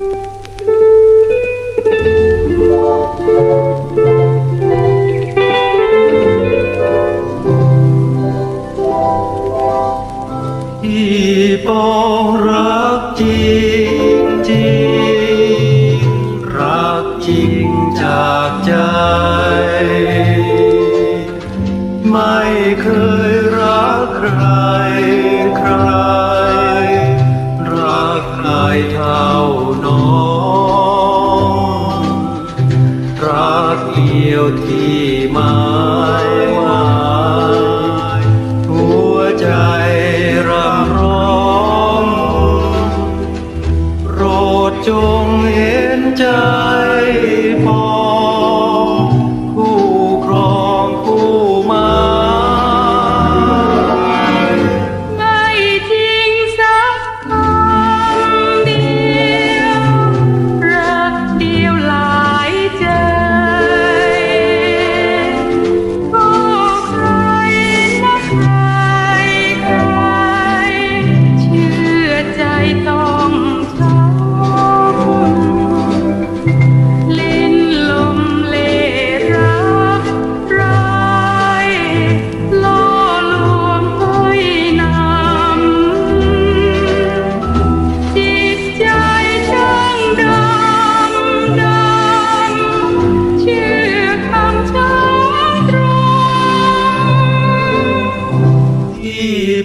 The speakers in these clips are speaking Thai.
ที่ปองรักจริงจริงรักจริงจากใจ ไม่เคยรักใคร รักเดียวที่หมายหมายหัวใจรำร้องโปรดจงเห็นใจ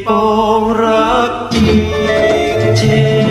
ปองรักจริงจริง